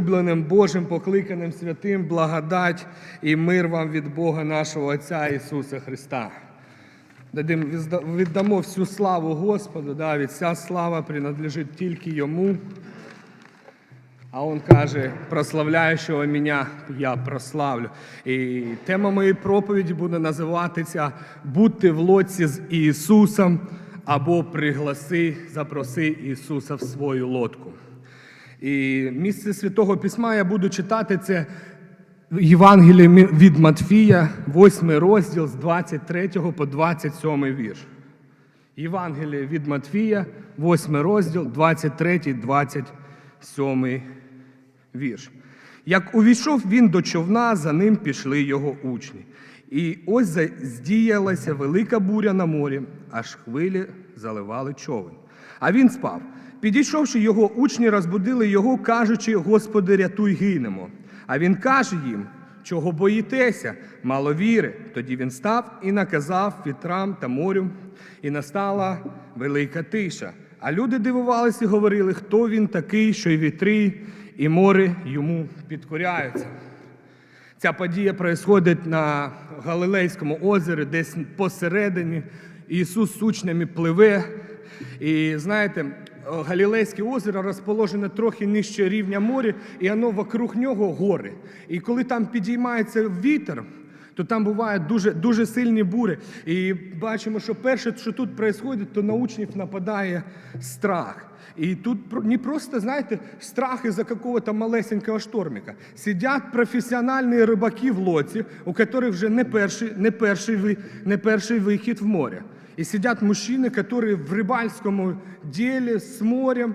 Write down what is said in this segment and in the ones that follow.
возлюбленим Божим, покликаним святим, благодать і мир вам від Бога нашого Отця Ісуса Христа. Віддамо всю славу Господу, да, від вся слава принадлежить тільки Йому. А Он каже, прославляючого мене я прославлю. І тема моєї проповіді буде називатися Будьте в лодці з Ісусом або пригласи, запроси Ісуса в свою лодку. І місце Святого Письма я буду читати це Євангеліє від Матфія, 8 розділ з 23 по 27 вірш. Євангеліє від Матфія, 8 розділ, 23, 27 вірш. Як увійшов він до човна, за ним пішли його учні. І ось здіялася велика буря на морі, аж хвилі заливали човен. А він спав. Підійшовши його учні, розбудили його, кажучи: Господи, рятуй, гинемо. А він каже їм: Чого боїтеся? Мало віри. Тоді він став і наказав вітрам та морю, і настала велика тиша. А люди дивувалися і говорили, хто він такий, що й вітри, і море йому підкоряються. Ця подія происходить на Галилейському озері, десь посередині. Ісус з учнями пливе. І знаєте, Галілейське озеро розположене трохи нижче рівня моря, і воно вокруг нього гори. І коли там підіймається вітер, то там бувають дуже, дуже сильні бури. І бачимо, що перше, що тут відбувається, то на учнів нападає страх. І тут не просто, знаєте, страх із-за какого-то малесенького штормика. Сидять професіональні рибаки в лоці, у яких вже не перший, не перший, не перший вихід в море. І сидять мужчины, які в рибальському ділі з морем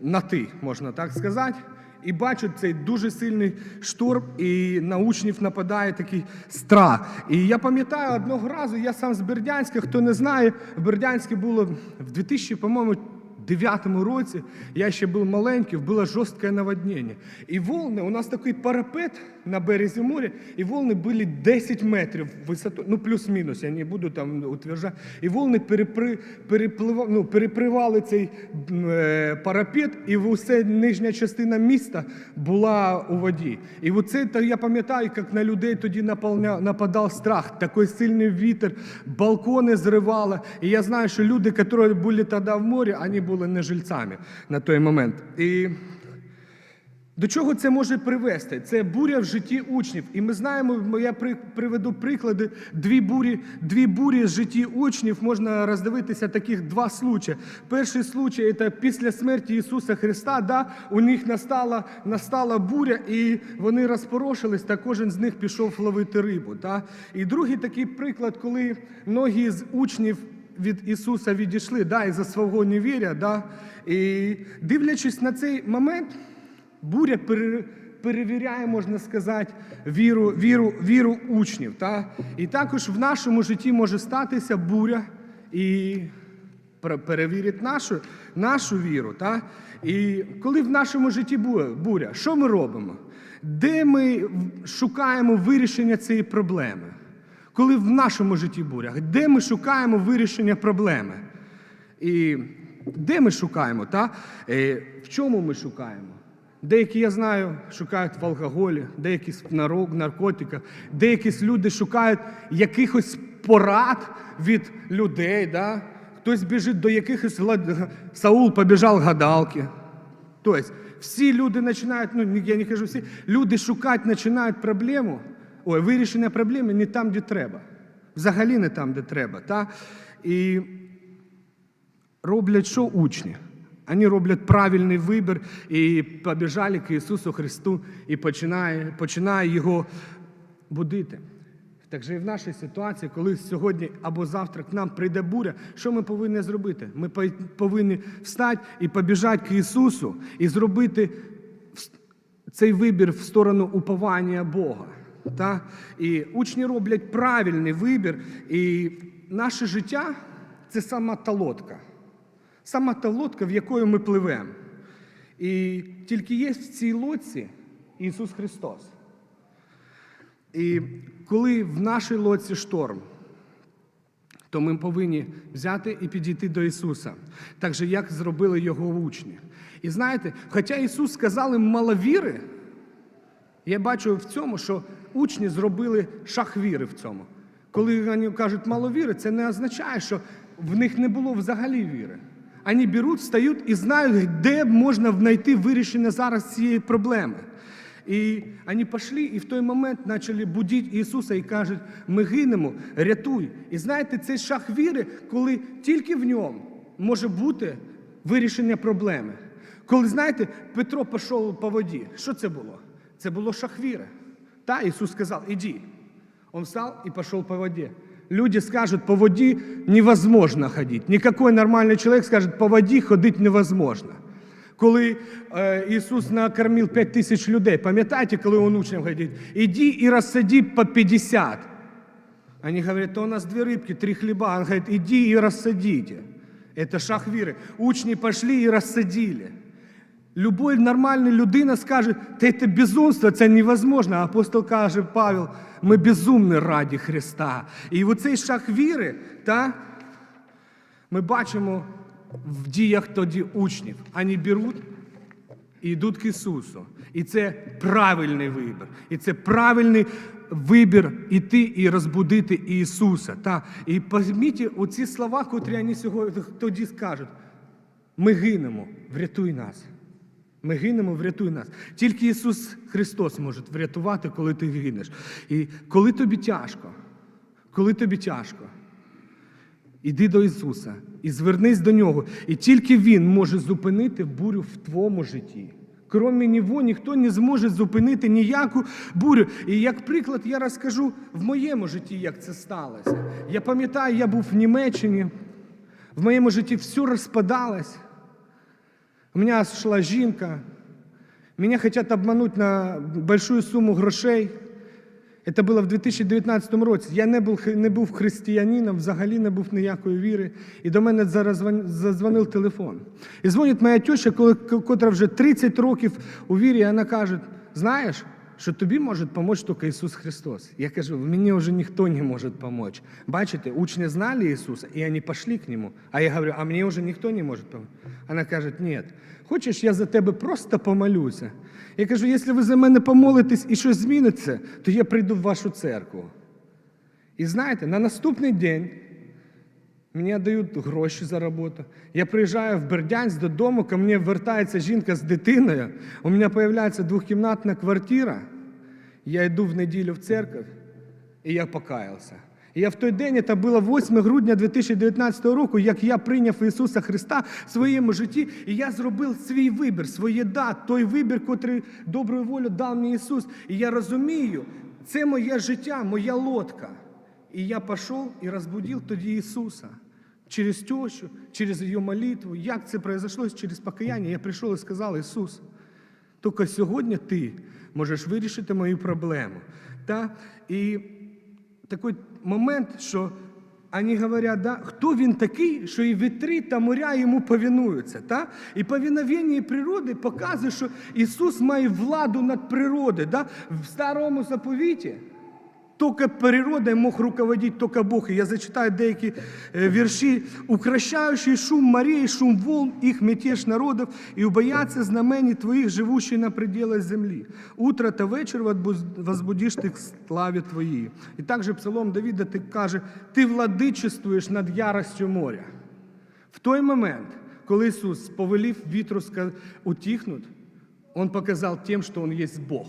на ти, можна так сказати. І бачать цей дуже сильний шторм, і на учнів нападає такий страх. І я пам'ятаю одного разу, я сам з Бердянська, хто не знає, в Бердянську було в 2000, по-моєму, 2009 році, я ще був маленький, було жорстке наводнення. І волни, у нас такий парапет на березі моря, і волни були 10 метрів висоту, ну плюс-мінус, я не буду там утверждати. І волни перепри, переплива, ну, перепривали цей е, парапет, і усе нижня частина міста була у воді. І оце я пам'ятаю, як на людей тоді наповня, нападав страх, такий сильний вітер, балкони зривало. І я знаю, що люди, які були тоді в морі, вони були не жильцями на той момент. І до чого це може привести? Це буря в житті учнів. І ми знаємо, я приведу приклади. Дві бурі, дві бурі з житті учнів можна роздивитися таких два случаї. Перший случай це після смерті Ісуса Христа. Да, у них настала, настала буря, і вони розпорошились, та кожен з них пішов ловити рибу. Да? І другий такий приклад, коли многі з учнів від Ісуса відійшли, да, із-за свого невіря, да, і дивлячись на цей момент. Буря пере- перевіряє, можна сказати, віру, віру, віру учнів. Та? І також в нашому житті може статися буря і перевірить нашу, нашу віру. Та? І коли в нашому житті бу- буря, що ми робимо? Де ми шукаємо вирішення цієї проблеми? Коли в нашому житті буря, де ми шукаємо вирішення проблеми? І де ми шукаємо? Та? Е, В чому ми шукаємо? Деякі, я знаю, шукають в алкоголі, деякі в наркотиках, деякі люди шукають якихось порад від людей. Да? Хтось біжить до якихось Саул побіжав гадалки. Тобто всі люди починають, ну я не кажу всі, люди шукати починають проблему, ой, вирішення проблеми не там, де треба. Взагалі не там, де треба. Та? І роблять що учні? Вони роблять правильний вибір і побіжали к Ісусу Христу і починає, починає Його будити. Так же і в нашій ситуації, коли сьогодні або завтра к нам прийде буря, що ми повинні зробити? Ми повинні встати і побіжати к Ісусу і зробити цей вибір в сторону уповання Бога. Та? І учні роблять правильний вибір, і наше життя це сама та лодка. Сама та лодка, в якої ми пливемо. І тільки є в цій лодці Ісус Христос. І коли в нашій лодці шторм, то ми повинні взяти і підійти до Ісуса, так же, як зробили його учні. І знаєте, хоча Ісус сказав їм мало я бачу в цьому, що учні зробили шах віри в цьому. Коли вони кажуть мало віри, це не означає, що в них не було взагалі віри. Вони беруть, встають і знають, де можна знайти вирішення зараз цієї проблеми. І вони пішли і в той момент почали будити Ісуса і кажуть, ми гинемо, рятуй. І знаєте, цей шах віри, коли тільки в ньому може бути вирішення проблеми. Коли, знаєте, Петро пішов по воді, що це було? Це було шах віри. Та Ісус сказав, іди. Он встал и пошел по воде. Люди скажут, по воде невозможно ходить. Никакой нормальный человек скажет, по воді ходити невозможно. Коли е, Ісус накормив 5 тисяч людей, пам'ятаєте, коли він учням говорить, іди і розсади по 50. Они говорят, то у нас две рыбки, три хлеба. Он говорит, иди и рассадите. Это шаг віри. Учні пошли і розсадили. Любой нормальний людина скаже, та це безумство, це невозможно. Апостол каже, Павел, ми безумні раді Христа. І оцей шаг віри, та, ми бачимо в діях тоді учнів. Вони беруть і йдуть к Ісусу. І це правильний вибір. І це правильний вибір іти і розбудити Ісуса. Та. І пойміть оці слова, котрі вони сьогодні тоді скажуть. Ми гинемо, врятуй нас. Ми гинемо, врятуй нас. Тільки Ісус Христос може врятувати, коли ти гинеш. І коли тобі тяжко, коли тобі тяжко, іди до Ісуса і звернись до Нього. І тільки Він може зупинити бурю в твоєму житті. Кроме Нього ніхто не зможе зупинити ніяку бурю. І як приклад, я розкажу в моєму житті, як це сталося. Я пам'ятаю, я був в Німеччині, в моєму житті все розпадалось. У меня шла жінка, мене хочуть обмануть на большую суму грошей. Це було в 2019 році. Я не був, не був християнином, взагалі не був ніякої віри. І до мене зараз звон- задзвонив телефон. І дзвонить моя теща, котра вже 30 років у вірі, і вона каже: знаєш, що тобі може допомогти тільки Ісус Христос. Я кажу, мені вже ніхто не може допомогти. Бачите, учні знали Ісуса, і вони пішли к Нему. А я говорю, а мені вже ніхто не може допомогти. Вона каже, ні, хочеш, я за тебе просто помолюся. Я кажу, якщо ви за мене помолитесь і щось зміниться, то я прийду в вашу церкву. І знаєте, на наступний день мені дають гроші за роботу. Я приїжджаю в Бердянськ додому, ко мені вертається жінка з дитиною. У мене з'являється двохкімнатна квартира. Я йду в неділю в церковь, і я покаявся. Я в той день, це було 8 грудня 2019 року, як я прийняв Ісуса Христа в своєму житті, і я зробив свій вибір, своє да, той вибір, котрий доброю волю дав мені Ісус. І я розумію, це моє життя, моя лодка. І я пішов і розбудив тоді Ісуса. Через тещу, через її молитву. Як це произошло? Через покаяння. Я прийшов і сказав, Ісус, тільки сьогодні ти можеш вирішити мою проблему. Та? І такий момент, що вони говорять, да, хто він такий, що і вітри та моря йому повинуються. Та? І повиновення природи показує, що Ісус має владу над природою. Да? В старому заповіті Только природой мог руководить только Бог. И я зачитаю деякі е, вірші. «Укращающий шум морей, шум волн, их мятеж народов, и убоятся знамений твоих, живущие на пределах земли. Утро та вечер возбуз- возбудишь ты к славе твоей». І також Псалом Давіда ти каже, ти владичествуєш над яростю моря. В той момент, коли Ісус повелів вітру утихнуть, Он показав тим, що Он є Бог.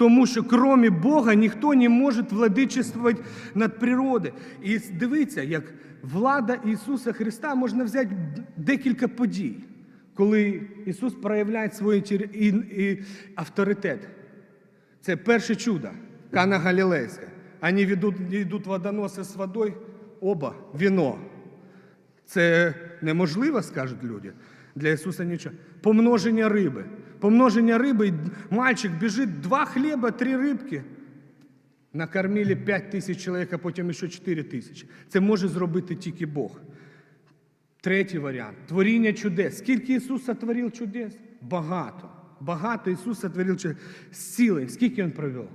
Тому що крім Бога ніхто не може владичествувати над природою. І дивіться, як влада Ісуса Христа можна взяти декілька подій, коли Ісус проявляє свій авторитет. Це перше чудо, Кана Галілейська. Вони ведуть, йдуть водоноси з водою, оба віно. Це неможливо, скажуть люди. Для Ісуса нічого. Помноження риби. Помноження риби, і мальчик біжить, два хліба, три рибки. Накормили 5 тисяч чоловік, а потім ще 4 тисячі. Це може зробити тільки Бог. Третій варіант творіння чудес. Скільки Ісус сотворив чудес? Багато. Багато Ісус сотворив чудес. Зцілень. Скільки Він провів?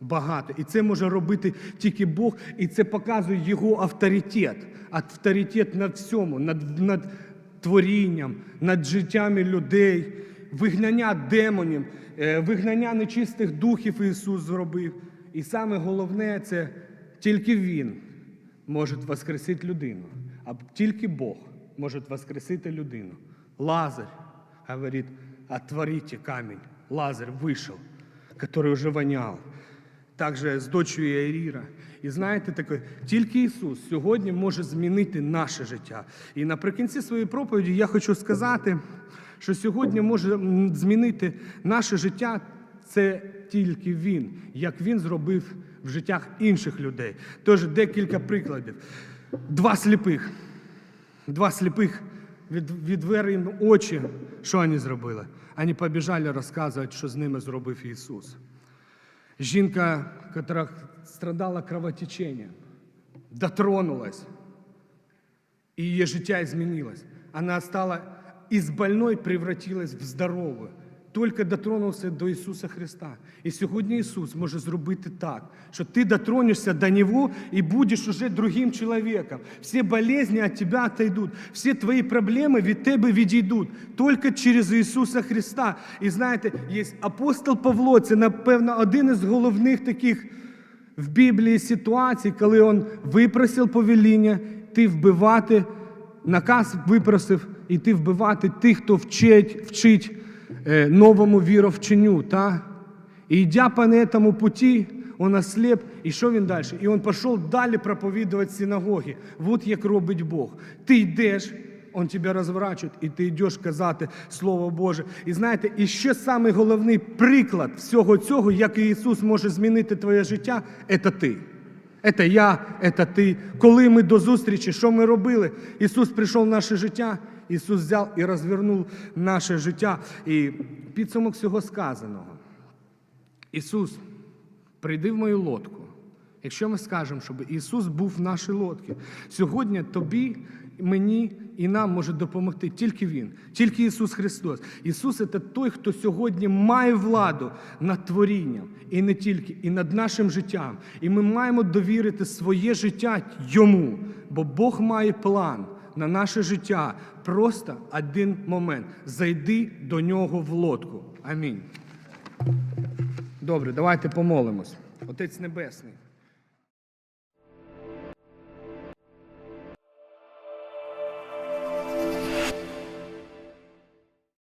Багато. І це може робити тільки Бог, і це показує його авторитет. Авторитет над всьому, над, над творінням, над життями людей, вигнання демонів, е, вигнання нечистих духів Ісус зробив. І саме головне це тільки Він може воскресити людину, а тільки Бог може воскресити людину. Лазарь говорит, отворите камень. Лазарь вышел, который уже вонял. Также з дочою Яїра. І знаєте, таке, тільки Ісус сьогодні може змінити наше життя. І наприкінці своєї проповіді я хочу сказати, що сьогодні може змінити наше життя це тільки Він, як Він зробив в життях інших людей. Тож декілька прикладів. Два сліпих. Два сліпих від, відвери очі. Що вони зробили? Вони побіжали розказувати, що з ними зробив Ісус. Жінка, яка страдала кровотечением, дотронулась, и ее життя изменилось. Она стала из больной превратилась в здорову. Тільки дотронувся до Ісуса Христа. І сьогодні Ісус може зробити так, що ти дотронешся до Нього і будеш уже другим чоловіком. Всі болезни від тебе отойдут, всі твої проблеми від тебе відійдуть. Тільки через Ісуса Христа. І знаєте, є апостол Павло, це, напевно, один із головних таких в Біблії ситуацій, коли він випросив повеління, ти вбивати, наказ випросив, іти вбивати тих, хто вчить, вчить е, новому віровченню. Та? І йдя по этому путі, он ослеп, і що він далі? І він пішов далі проповідувати синагоги. Вот як робить Бог. Ти йдеш, Он тебе розворачує, і ти йдеш казати Слово Боже. І знаєте, і ще самий головний приклад всього цього, як Ісус може змінити твоє життя, це ти. Це я, это ти. Коли ми до зустрічі, що ми робили? Ісус прийшов в наше життя, Ісус взяв і розвернув наше життя. І підсумок всього сказаного. Ісус, прийди в мою лодку. Якщо ми скажемо, щоб Ісус був в нашій лодці, сьогодні тобі, мені і нам може допомогти тільки Він, тільки Ісус Христос. Ісус це той, хто сьогодні має владу над творінням, і не тільки, і над нашим життям. І ми маємо довірити своє життя Йому, бо Бог має план на наше життя. Просто один момент. Зайди до нього в лодку. Амінь. Добре, давайте помолимось. Отець Небесний.